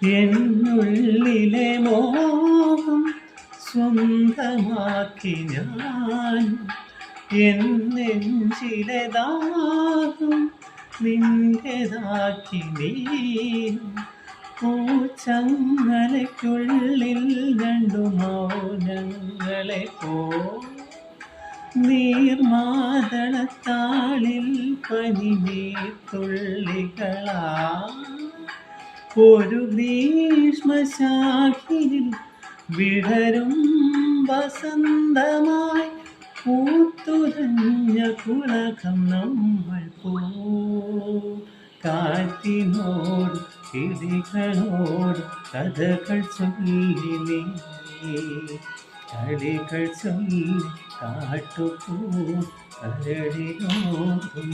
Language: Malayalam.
എന്നുള്ളിലെ മോഹം സ്വന്തമാക്കി ഞാൻ. എൻ നെഞ്ചിലെ ദാഹം നിന്റേതാക്കി നീ പൂച്ചങ്ങലയ്ക്കുള്ളിൽ രണ്ടു മൗനങ്ങളെ പോ നീർമാതളത്താളിൽ പനിനീർത്തുള്ളികളാ ഒരു ഗ്രീഷ്മശാഖിയിൽ വിടരും വസന്തമായി പൂത്തുലഞ്ഞ കുളകം നമ്മൾ കാറ്റിനോട് കിളികളോട് കഥകൾ ചൊല്ലി കളികൾ ചൊല്ലി കാട്ടുപൂ കരടിനോടും